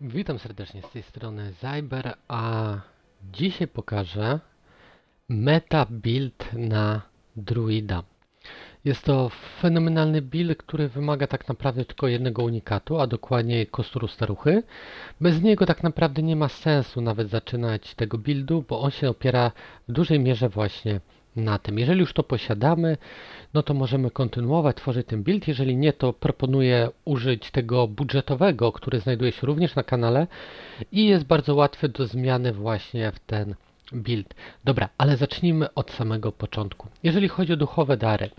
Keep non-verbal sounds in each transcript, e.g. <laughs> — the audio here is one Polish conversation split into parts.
Witam serdecznie z tej strony Zyber, a dzisiaj pokażę meta build na druida. Jest to fenomenalny build, który wymaga tak naprawdę tylko jednego unikatu, a dokładnie kosturu staruchy. Bez niego tak naprawdę nie ma sensu nawet zaczynać tego buildu, bo on się opiera w dużej mierze właśnie na tym. Jeżeli już to posiadamy, no to możemy kontynuować tworzyć ten build. Jeżeli nie, to proponuję użyć tego budżetowego, który znajduje się również na kanale i jest bardzo łatwy do zmiany właśnie w ten build. Dobra, ale zacznijmy od samego początku. Jeżeli chodzi o duchowe dary,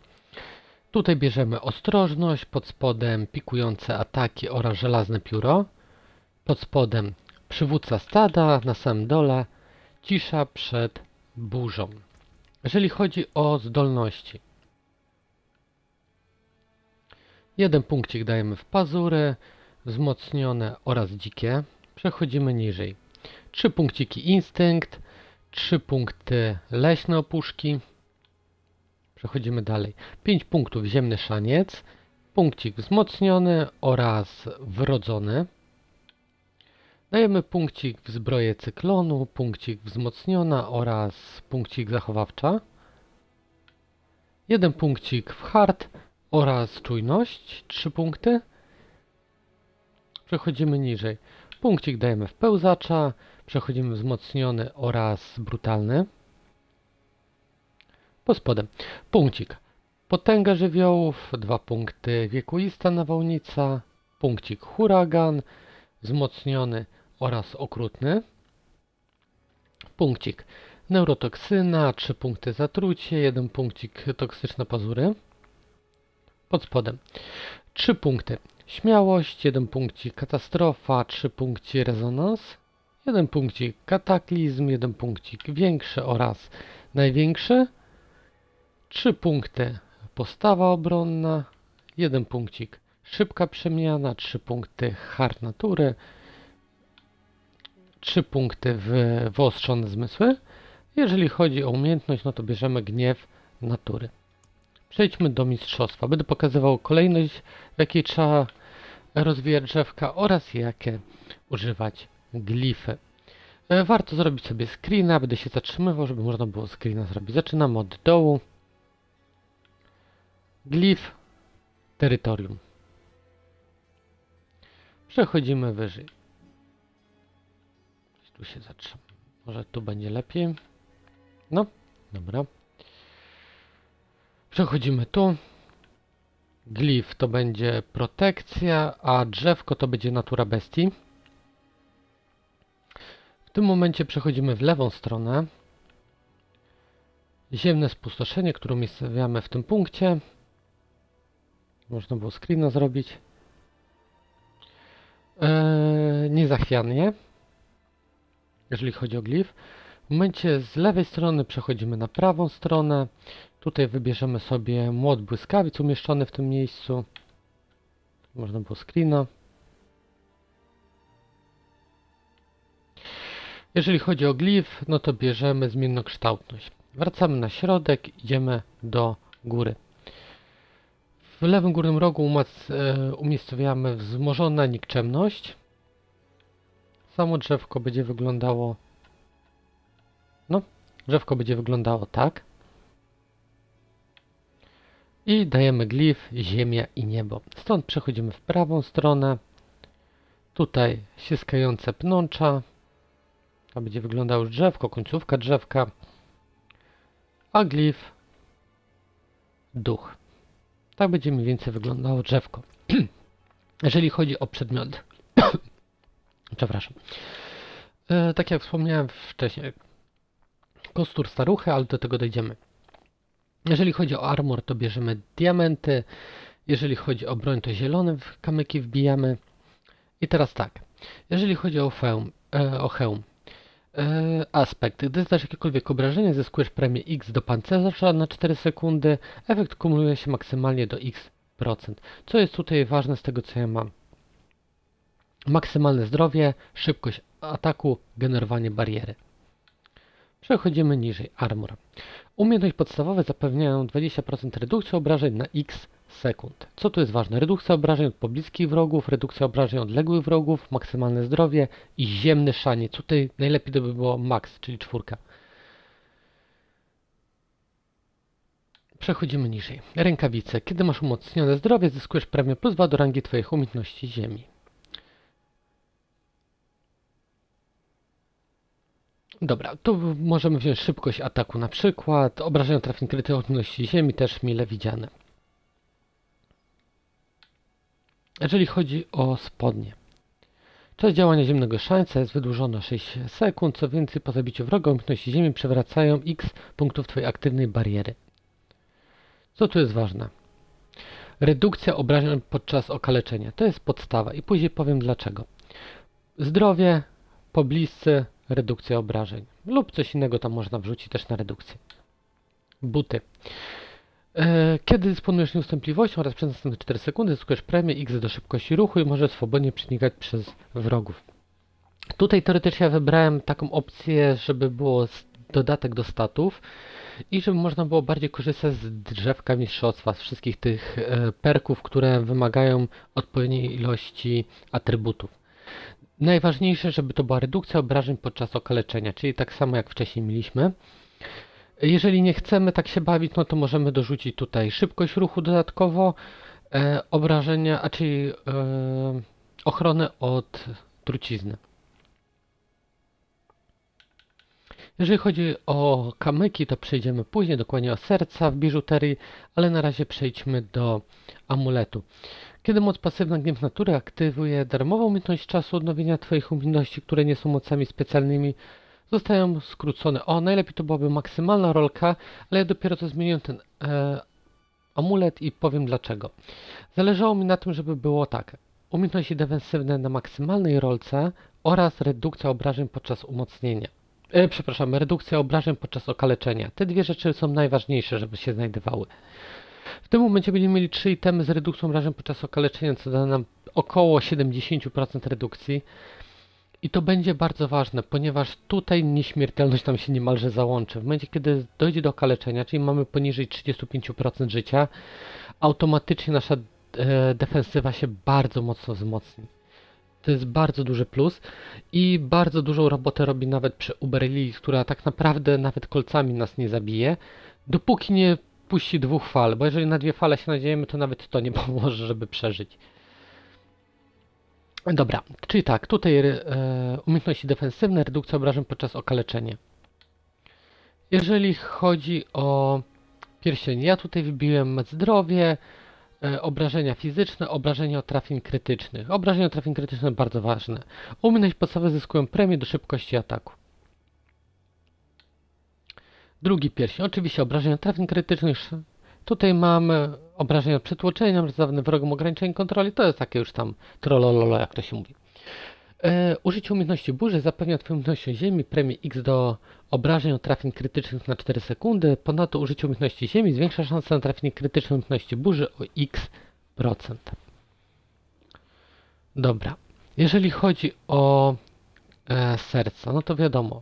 tutaj bierzemy ostrożność, pod spodem pikujące ataki oraz żelazne pióro, pod spodem przywódca stada, na samym dole cisza przed burzą. Jeżeli chodzi o zdolności, jeden punkcik dajemy w pazury, wzmocnione oraz dzikie. Przechodzimy niżej. Trzy punkciki instynkt, trzy punkty leśne opuszki. Przechodzimy dalej. 5 punktów ziemny szaniec, punkcik wzmocniony oraz wrodzony. Dajemy punkcik w zbroję cyklonu, punkcik wzmocniona oraz punkcik zachowawcza. Jeden punkcik w hard oraz czujność, 3 punkty. Przechodzimy niżej. Punkcik dajemy w pełzacza, przechodzimy wzmocniony oraz brutalny. Pod spodem punkcik potęga żywiołów, dwa punkty wiekuista nawałnica, punkcik huragan, wzmocniony oraz okrutny. Punkcik. Neurotoksyna, 3 punkty zatrucie, 1 punkcik toksyczne pazury. Pod spodem. 3 punkty. Śmiałość, 1 punkcik katastrofa, 3 punkci rezonans, 1 punkcik kataklizm, 1 punkcik większy oraz największy, 3 punkty postawa obronna, 1 punkcik szybka przemiana, 3 punkty hard natury, 3 punkty w wyostrzone zmysły. Jeżeli chodzi o umiejętność, no to bierzemy gniew natury. Przejdźmy do mistrzostwa. Będę pokazywał kolejność, w jakiej trzeba rozwijać drzewka oraz jakie używać glify. E, Warto zrobić sobie screena, będę się zatrzymywał, żeby można było screena zrobić. Zaczynamy od dołu. Glif, terytorium. Przechodzimy wyżej. Tu się zatrzymam. Może tu będzie lepiej. No, dobra. Przechodzimy tu. Glif to będzie protekcja, a drzewko to będzie natura bestii. W tym momencie przechodzimy w lewą stronę. Ziemne spustoszenie, które umiejscowiamy w tym punkcie. Można było screena zrobić. Eee, niezachwianie. Jeżeli chodzi o glif. W momencie z lewej strony przechodzimy na prawą stronę. Tutaj wybierzemy sobie młot błyskawic umieszczony w tym miejscu. Można było screena. Jeżeli chodzi o glif, no to bierzemy zmiennokształtność. Wracamy na środek, idziemy do góry. W lewym górnym rogu e, umiejscowiamy wzmożona nikczemność. Samo drzewko będzie wyglądało no, drzewko będzie wyglądało tak. I dajemy glif ziemia i niebo. Stąd przechodzimy w prawą stronę. Tutaj ściskające pnącza. To będzie wyglądało już drzewko, końcówka drzewka. A glif duch. Tak będzie mniej więcej wyglądało drzewko. <clears throat> Jeżeli chodzi o przedmiot. <clears throat> Przepraszam. E, tak jak wspomniałem wcześniej, kostur staruchy, ale do tego dojdziemy. Jeżeli chodzi o armor, to bierzemy diamenty. Jeżeli chodzi o broń, to zielone kamyki wbijamy. I teraz tak. Jeżeli chodzi o hełm, e, o hełm e, aspekt. Gdy zdasz jakiekolwiek obrażenie, zyskujesz premię X do pancerza na 4 sekundy. Efekt kumuluje się maksymalnie do X%. Co jest tutaj ważne z tego, co ja mam? Maksymalne zdrowie, szybkość ataku, generowanie bariery. Przechodzimy niżej. Armor. Umiejętności podstawowe zapewniają 20% redukcji obrażeń na X sekund. Co tu jest ważne? Redukcja obrażeń od pobliskich wrogów, redukcja obrażeń od odległych wrogów, maksymalne zdrowie i ziemny szaniec. Tutaj najlepiej to by było max, czyli czwórka. Przechodzimy niżej. Rękawice. Kiedy masz umocnione zdrowie, zyskujesz premię plus 2 do rangi Twoich umiejętności ziemi. Dobra, tu możemy wziąć szybkość ataku na przykład, obrażenia trafień krytych umiejętności ziemi też mile widziane. Jeżeli chodzi o spodnie. Czas działania ziemnego szańca jest wydłużony o 6 sekund, co więcej po zabiciu wroga umiejętności ziemi przewracają x punktów Twojej aktywnej bariery. Co tu jest ważne? Redukcja obrażeń podczas okaleczenia. To jest podstawa i później powiem dlaczego. Zdrowie, pobliscy, redukcja obrażeń. Lub coś innego tam można wrzucić też na redukcję. Buty. E, Kiedy dysponujesz nieustępliwością oraz przez następne 4 sekundy zyskujesz premię X do szybkości ruchu i możesz swobodnie przenikać przez wrogów. Tutaj teoretycznie wybrałem taką opcję, żeby było dodatek do statów i żeby można było bardziej korzystać z drzewka mistrzostwa, z wszystkich tych e, perków, które wymagają odpowiedniej ilości atrybutów. Najważniejsze, żeby to była redukcja obrażeń podczas okaleczenia, czyli tak samo jak wcześniej mieliśmy. Jeżeli nie chcemy tak się bawić, no to możemy dorzucić tutaj szybkość ruchu dodatkowo, e, obrażenia, a czyli e, ochronę od trucizny. Jeżeli chodzi o kamyki, to przejdziemy później, dokładnie o serca w biżuterii, ale na razie przejdźmy do amuletu. Kiedy moc pasywna Gniew Natury aktywuje darmową umiejętność czasu odnowienia Twoich umiejętności, które nie są mocami specjalnymi, zostają skrócone. O, najlepiej to byłaby maksymalna rolka, ale ja dopiero co zmieniłem ten e, amulet i powiem dlaczego. Zależało mi na tym, żeby było tak. Umiejętności defensywne na maksymalnej rolce oraz redukcja obrażeń podczas umocnienia. E, przepraszam, redukcja obrażeń podczas okaleczenia. Te dwie rzeczy są najważniejsze, żeby się znajdowały. W tym momencie będziemy mieli trzy itemy z redukcją obrażeń podczas okaleczenia, co da nam około 70% redukcji. I to będzie bardzo ważne, ponieważ tutaj nieśmiertelność nam się niemalże załączy. W momencie, kiedy dojdzie do okaleczenia, czyli mamy poniżej 35% życia, automatycznie nasza e, defensywa się bardzo mocno wzmocni. To jest bardzo duży plus i bardzo dużą robotę robi nawet przy Uber Lily, która tak naprawdę nawet kolcami nas nie zabije, dopóki nie puści dwóch fal, bo jeżeli na dwie fale się nadziejemy, to nawet to nie <laughs> pomoże, żeby przeżyć. Dobra, czyli tak, tutaj e, umiejętności defensywne, redukcja obrażeń podczas okaleczenia. Jeżeli chodzi o pierścień, ja tutaj wybiłem zdrowie, e, obrażenia fizyczne, obrażenia od trafień krytycznych. Obrażenia od trafień krytycznych bardzo ważne. Umiejętności podstawowe zyskują premię do szybkości ataku. Drugi pierścień, oczywiście obrażenia trafień krytycznych. Tutaj mamy obrażenia przytłoczenia, zadane wrogom ograniczenie kontroli. To jest takie już tam trollololo, jak to się mówi. E, użycie umiejętności burzy zapewnia Twoją umiejętnością ziemi premię X do obrażeń od trafień krytycznych na 4 sekundy. Ponadto użycie umiejętności ziemi zwiększa szanse na trafienie krytyczne umiejętności burzy o X%. Dobra. Jeżeli chodzi o e, serca, no to wiadomo,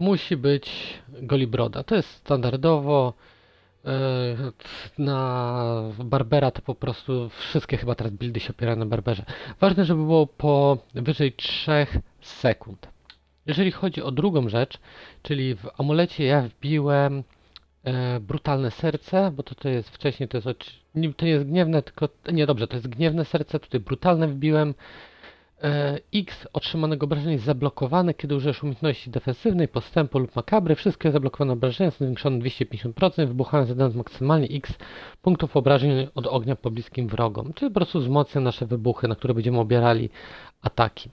musi być golibroda. To jest standardowo. e, Na Barbera to po prostu wszystkie chyba teraz buildy się opierają na Barberze. Ważne, żeby było powyżej 3 sekund. Jeżeli chodzi o drugą rzecz, czyli w amulecie ja wbiłem e, brutalne serce, bo to, to jest wcześniej, to jest, to nie jest gniewne, tylko, nie dobrze, to jest gniewne serce, tutaj brutalne wbiłem. E, X otrzymanego obrażenia jest zablokowane, kiedy użyjesz umiejętności defensywnej, postępu lub makabry. Wszystkie zablokowane obrażenia są zwiększone 250%, wybuchają zadając maksymalnie X punktów obrażeń od ognia pobliskim wrogom. Czyli po prostu wzmocnia nasze wybuchy, na które będziemy obierali ataki.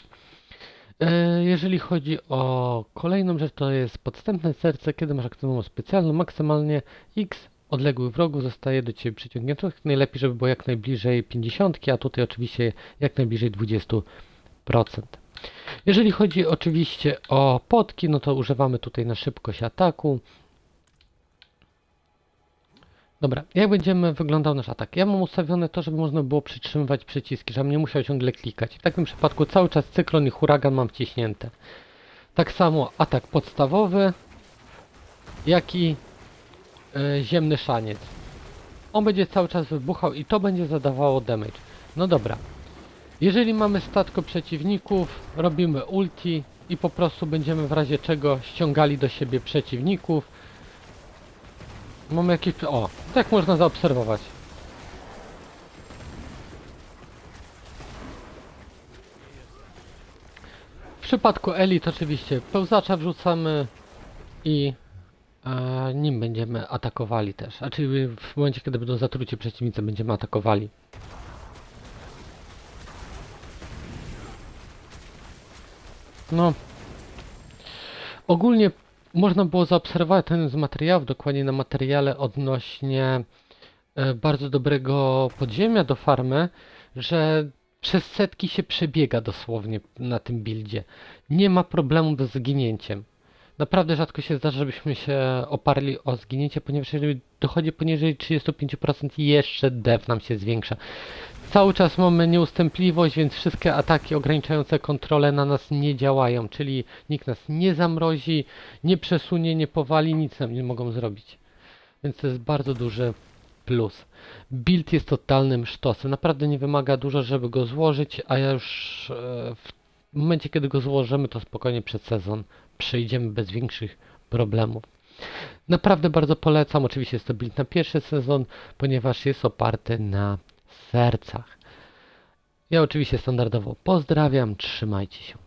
E, Jeżeli chodzi o kolejną rzecz, to jest podstępne serce. Kiedy masz aktywną specjalną, maksymalnie X odległych wrogów zostaje do Ciebie przyciągniętych. Najlepiej, żeby było jak najbliżej 50, a tutaj oczywiście jak najbliżej 20%. Jeżeli chodzi oczywiście o potki, no to używamy tutaj na szybkość ataku. Dobra, jak będziemy wyglądał nasz atak? Ja mam ustawione to, żeby można było przytrzymywać przyciski, żebym nie musiał ciągle klikać. W takim przypadku cały czas cyklon i huragan mam wciśnięte. Tak samo atak podstawowy, jak i e, ziemny szaniec. on będzie cały czas wybuchał i to będzie zadawało damage. No dobra. Jeżeli mamy statko przeciwników, robimy ulti i po prostu będziemy w razie czego ściągali do siebie przeciwników. Mamy jakieś... O, tak można zaobserwować. W przypadku elit oczywiście pełzacza wrzucamy i e, nim będziemy atakowali też. A czyli w momencie, kiedy będą zatruci przeciwnicy, będziemy atakowali. No. Ogólnie można było zaobserwować ten z materiałów, dokładnie na materiale odnośnie e, bardzo dobrego podziemia do farmy, że przez setki się przebiega dosłownie na tym buildzie. Nie ma problemu z zginięciem. Naprawdę rzadko się zdarza, żebyśmy się oparli o zginięcie, ponieważ jeżeli dochodzi poniżej 35% jeszcze dev nam się zwiększa. Cały czas mamy nieustępliwość, więc wszystkie ataki ograniczające kontrolę na nas nie działają, czyli nikt nas nie zamrozi, nie przesunie, nie powali, nic nam nie mogą zrobić. Więc to jest bardzo duży plus. Build jest totalnym sztosem, naprawdę nie wymaga dużo, żeby go złożyć, a ja już e, w momencie, kiedy go złożymy, to spokojnie przed sezon przejdziemy bez większych problemów. Naprawdę bardzo polecam, oczywiście jest to build na pierwszy sezon, ponieważ jest oparty na sercach. Ja oczywiście standardowo pozdrawiam, trzymajcie się.